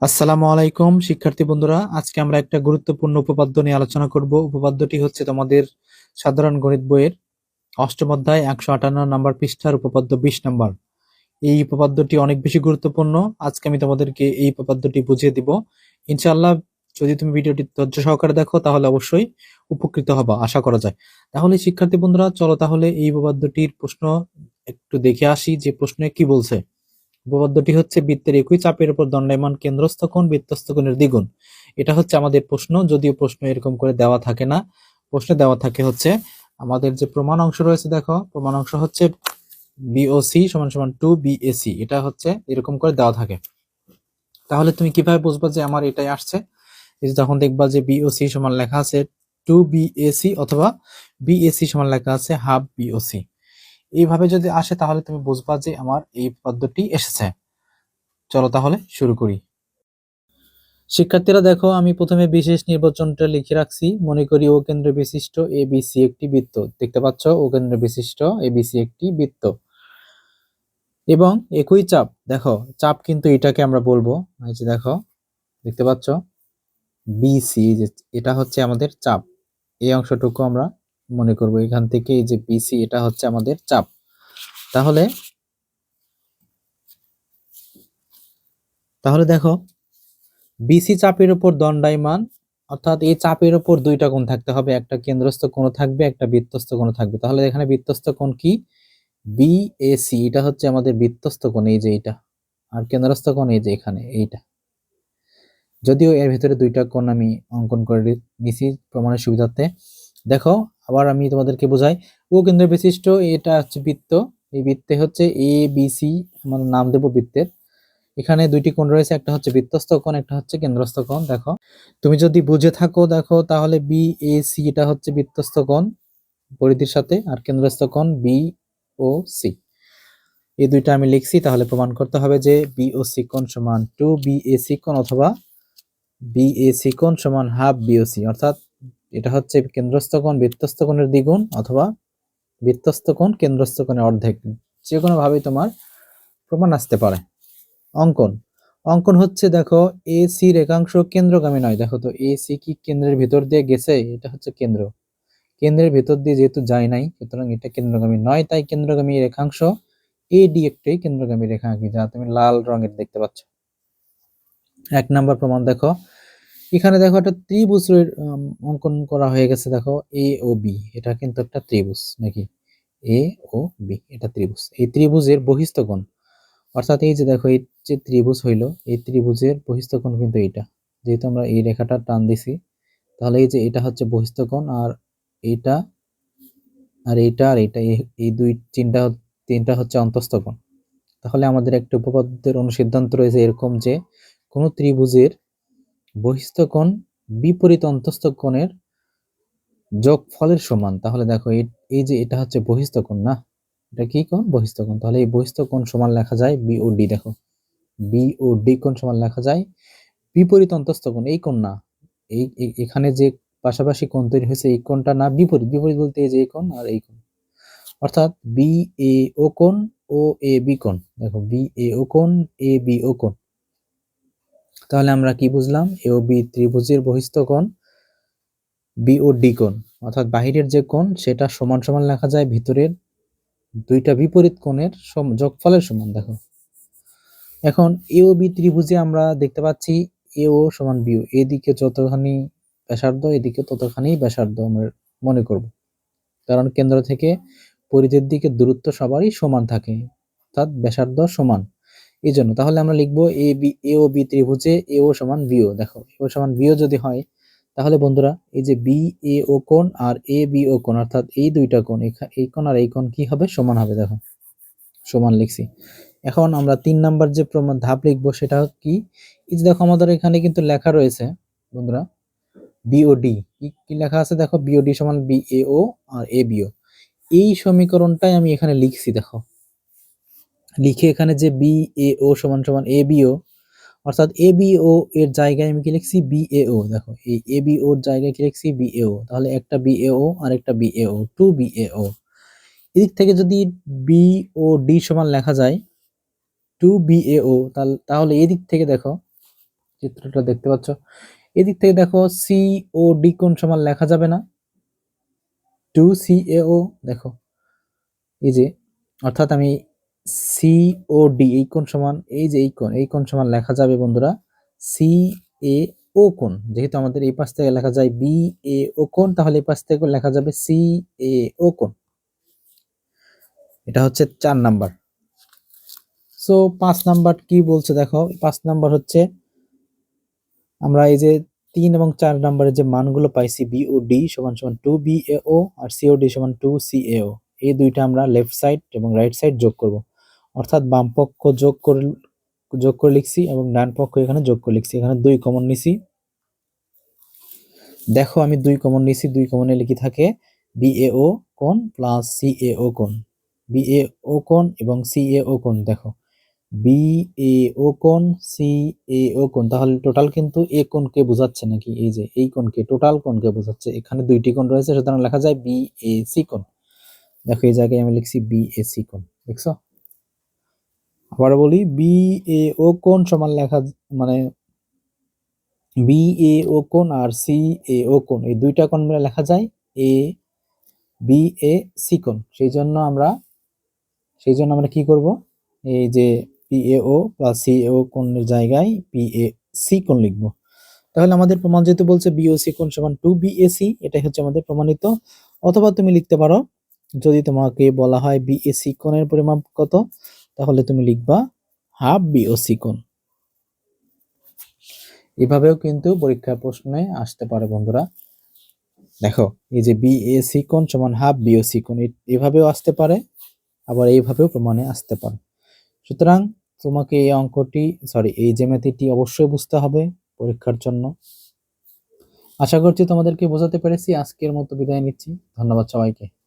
আসসালামু আলাইকুম, শিক্ষার্থী বন্ধুরা। আজকে আমরা একটা গুরুত্বপূর্ণ উপপাদ্য নিয়ে আলোচনা করব। উপপাদ্যটি হচ্ছে তোমাদের সাধারণ গণিত বইয়ের অষ্টম অধ্যায়, একশো আটান্ন নম্বর পৃষ্ঠার উপপাদ্য বিশ নম্বর। এই উপপাদ্যটি অনেক বেশি গুরুত্বপূর্ণ। আজকে আমি তোমাদেরকে এই উপপাদ্যটি বুঝিয়ে দিব। ইনশাআল্লাহ, যদি তুমি ভিডিওটি ধৈর্য সহকারে দেখো, তাহলে অবশ্যই উপকৃত হবা, আশা করা যায়। তাহলে শিক্ষার্থী বন্ধুরা, চলো তাহলে এই উপপাদ্যটির প্রশ্ন একটু দেখে আসি, যে প্রশ্নে কি বলছে। উপপাদ্যটি হচ্ছে বৃত্তের একই চাপের উপর দণ্ডায়মান কেন্দ্রস্থ কোণ, বৃত্তস্থ কোণের দ্বিগুণ। এটা হচ্ছে আমাদের প্রশ্ন, যদিও প্রশ্ন এরকম করে দেওয়া থাকে না। প্রশ্নে দেওয়া থাকে হচ্ছে, আমাদের যে প্রমাণ অংশ রয়েছে দেখো, প্রমাণ অংশ হচ্ছে বিওসি সমান সমান টু বিএসি এটা হচ্ছে এরকম করে দেওয়া থাকে। তাহলে তুমি কীভাবে বুঝবা যে আমার এটাই আসছে? যখন দেখবা যে বিওসি সমান লেখা আছে টু বিএসি অথবা বিএসি সমান লেখা আছে হাফ বিওসি এইভাবে যদি আসে, তাহলে তুমি বুঝবা যে আমার এই পদ্ধতি এসেছে। চলো তাহলে শুরু করি। শিক্ষার্থীরা দেখো, আমি প্রথমে বিশেষ নির্বাচনটা লিখে রাখছি। মনে করি ও কেন্দ্র বিশিষ্ট এ বিসি একটি বৃত্ত। দেখতে পাচ্ছ, ও কেন্দ্র বিশিষ্ট এ বিসি একটি বৃত্ত। এবং একই চাপ, দেখো, চাপ কিন্তু এটাকে আমরা বলব। এই যে দেখো, দেখতে পাচ্ছ বিসি এটা হচ্ছে আমাদের চাপ। এই অংশটুকু আমরা মনে করব, এখান থেকে এই যে বিসি এটা হচ্ছে আমাদের চাপ। তাহলে তাহলে দেখো বিসি চাপের উপর দণ্ডায়মান, অর্থাৎ এই চাপের উপর দুইটা কোণ থাকতে হবে, একটা কেন্দ্রস্থ কোণ থাকবে, একটা বৃত্তস্থ কোণ থাকবে। তাহলে এখানে বৃত্তস্থ কোণ কি? বিএসি এটা হচ্ছে আমাদের বৃত্তস্থ কোণ, এই যে এইটা। আর কেন্দ্রস্থ কোণ এই যে এখানে, এইটা। যদিও এর ভিতরে দুইটা কোণ আমি অঙ্কন করে নিছি প্রমাণের সুবিধার্থে। দেখো আবার আমি তোমাদেরকে বোঝাই। ও কেন্দ্র বিশিষ্ট, এটা হচ্ছে বৃত্ত। এই বৃত্তে হচ্ছে এ বি সি মানে নাম দেব বৃত্তের। এখানে দুইটি কোণ রয়েছে, একটা হচ্ছে বৃত্তস্থ কোণ, একটা হচ্ছে কেন্দ্রস্থ কোণ, দেখো। তুমি যদি বুঝে থাকো, দেখো, তাহলে বি এ সি এটা হচ্ছে বৃত্তস্থ কোণ পরিধির সাথে, আর কেন্দ্রস্থ কোণ বি ও সি এই দুইটা আমি লিখছি, তাহলে প্রমাণ করতে হবে যে বি ও সি কোণ সমান টু বি এ সি কোণ অথবা বি এ সি কোণ সমান হাফ বিওসি অর্থাৎ এটা হচ্ছে কেন্দ্রস্থ কোণ বৃত্তস্থ কোণের দ্বিগুণ অথবা বৃত্তস্থ কোণ, কেন্দ্রস্থ কোণের অর্ধেক। যে কোনো ভাবেই তোমার প্রমাণ আসতে পারে। অঙ্কন। অঙ্কন হচ্ছে দেখো এ সি রেখাংশ কেন্দ্রগামী নয়। দেখো তো এ সি কি কেন্দ্রের ভিতর দিয়ে গেছে? এটা হচ্ছে কেন্দ্র। কেন্দ্রের ভিতর দিয়ে যেহেতু যায় নাই, সুতরাং এটা কেন্দ্রগামী নয়, তাই কেন্দ্রগামী রেখাংশ এ ডি একটি কেন্দ্রগামী রেখা আঁকি, যা তুমি লাল রঙের দেখতে পাচ্ছ। এক নাম্বার প্রমাণ দেখো। এখানে দেখো একটা ত্রিভুজের অঙ্কন করা হয়ে গেছে, দেখো এ ও বি এটা কিন্তু একটা ত্রিভুজ, নাকি? এ ও বি এটা ত্রিভুজ। এই ত্রিভুজের বহিস্থ কোণ অর্থাৎ এই যে দেখো, এই যে ত্রিভুজ হইল, এই ত্রিভুজের বহিস্থ কোণ কিন্তু এইটা। যেহেতু আমরা এই রেখাটা টান দিছি, তাহলে এই যে এটা হচ্ছে বহিস্থ কোণ আর এটা, আর এইটা আর এটা, এই দুই তিনটা তিনটা হচ্ছে অন্তস্থ কোণ তাহলে আমাদের একটা উপপাদ্যের অনুসিদ্ধান্ত রয়েছে এরকম যে কোনো ত্রিভুজের বহিস্থ কোণ বিপরীত অন্তস্থ কোণের যোগফলের সমান। তাহলে দেখো, এই যে এটা হচ্ছে বহিস্থ কোণ না? এটা কি কোণ? বহিস্থ কোণ তাহলে এই বহিস্থ কোণ সমান লেখা যায় বি ও ডি, দেখো। বি ও ডি কোণ সমান লেখা যায়। বিপরীত অন্তস্থ কোণ এই কোণ না। এই, এখানে যে পাশাপাশি কোণ তৈরি হয়েছে, এই কোণটা না, বিপরীত। বিপরীত বলতে এই যে এই কোণ আর এই কোণ। অর্থাৎ বি এ ও কোণ ও এ বি কোণ। দেখো, বি এ ও কোণ, এ বি ও কোণ। তাহলে আমরা কি বুঝলাম? এ ও বি ত্রিভুজের বহিস্থ কোণ বি ও ডি কোণ, অর্থাৎ বাহিরের যে কোণ, সেটা সমান সমান লেখা যায় ভিতরের দুইটা বিপরীত কোণের যোগফলের সমান, দেখো। এখন এ ও বি ত্রিভুজে আমরা দেখতে পাচ্ছি এ ও সমান বিও এদিকে যতখানি ব্যাসার্ধ, এদিকে ততখানি ব্যাসার্ধ আমরা মনে করব। কারণ কেন্দ্র থেকে পরিধির দিকে দূরত্ব সবারই সমান থাকে, অর্থাৎ ব্যাসার্ধ সমান। এই জন্য তাহলে আমরা লিখব A B, A O B ত্রিভুজে এ ও সমান বিও দেখো, এ ও সমান বিও যদি হয়, তাহলে বন্ধুরা, এই যে বি, এ ও কোণ আর এ বি ও কোণ, অর্থাৎ এই দুইটা কোণ, এই কোণ আর এই কোণ কি হবে? সমান হবে, দেখো। সমান লিখছি। এখন আমরা তিন নাম্বার যে প্রমাণ ধাপ লিখব সেটা কি? এই যে দেখো, আমাদের এখানে কিন্তু লেখা রয়েছে, বন্ধুরা বিওডি কি লেখা আছে? দেখো বিওডি সমান B, A O R A bio এই সমীকরণটাই আমি এখানে লিখছি, দেখো। লিখে এখানে যে বি এ ও সমান সমান এ বিও অর্থাৎ এ বি ও এর জায়গায় আমি কি লিখছি? বি এ ও দেখো, এই এ বি ওর জায়গায় কি লিখছি? বি এ ও তাহলে একটা বি এ ও আর একটা B A O two B A O এদিক থেকে যদি বি ও ডি সমান লেখা যায় টু বি এ ও তাহলে এদিক থেকে দেখো, চিত্রটা দেখতে পাচ্ছ, এদিক থেকে দেখো সি ও ডি কোণ সমান লেখা যাবে না? টু সি এ ও দেখো, এই যে, অর্থাৎ আমি সি ও ডি এই কোণ সমান, এই যে এই কোণ এই কোণ সমান লেখা যাবে বন্ধুরা সি এ ও কোণ। যেহেতু আমাদের এই পাশ থেকে লেখা যায় বি এ ও কোণ, তাহলে এই পাশ থেকে লেখা যাবে সি এ ও কোণ। এটা হচ্ছে চার নাম্বার। সো পাঁচ নাম্বার কি বলছে দেখো, পাঁচ নাম্বার হচ্ছে আমরা এই যে তিন এবং চার নাম্বারের যে মানগুলো পাইছি বি ও ডি সমান সমান টু বি এ ও আর সি ও ডি সমান টু সি এ ও এই দুইটা আমরা লেফট সাইড এবং রাইট সাইড যোগ করব। অর্থাৎ বাম পক্ষ যোগ করে যোগ করে লিখছি এবং ডান পক্ষ এখানে যোগ করে লিখছি। এখানে দুই কমন নিছি। দেখো আমি দুই কমন নিছি, দুই কমনে লিখি থাকে বি এ ও কোণ প্লাস সি এ ও কোণ। বি এ ও কোণ এবং সি এ ও কোণ, দেখো। বি এ ও কোণ সি এ ও কোণ। তাহলে টোটাল কিন্তু এ কোণকে বোঝাচ্ছে নাকি? এই যে, এই কোণকে টোটাল কোণকে বোঝাচ্ছে। এখানে দুইটি কোণ রয়েছে, সুতরাং লেখা যায় বি এ সি কোণ। দেখো এই জায়গায় আমি লিখছি বি এ সি কোণ, দেখছ? আবার বলি বি এ ও কোণ সমান লেখা মানে বি এ ও কোণ আর সি এ ও কোণ, এই দুইটা কোণ মিলে লেখা যায় এ বি এ সি কোণ। সেই জন্য আমরা, সেই জন্য আমরা কি করব? এই যে P A O plus C A O কোণের জায়গায় পি এ সি কোণ লিখব। তাহলে আমাদের প্রমাণ যেহেতু বলছে বি ও সি কোণ সমান টু বি এ সি এটাই হচ্ছে আমাদের প্রমাণিত। অথবা তুমি লিখতে পারো, যদি তোমাকে বলা হয় বি এ সি কোণের পরিমাপ কত তাহলে তুমি লিখবা হাফ বি ও কোণ। এভাবেও কিন্তু পরীক্ষার প্রশ্নে আসতে পারে বন্ধুরা। দেখো, এই যে বি এ সি কোণ সমান হাফ বি ও কোণ এভাবেও আসতে পারে, আবার এইভাবেও প্রমাণে আসতে পারে। সুতরাং তোমাকে এই অঙ্কটি সরি এই জ্যামিতিটি অবশ্যই বুঝতে হবে পরীক্ষার জন্য। আশা করছি তোমাদেরকে বোঝাতে পেরেছি। আজকের মতো বিদায় নিচ্ছি। ধন্যবাদ সবাইকে।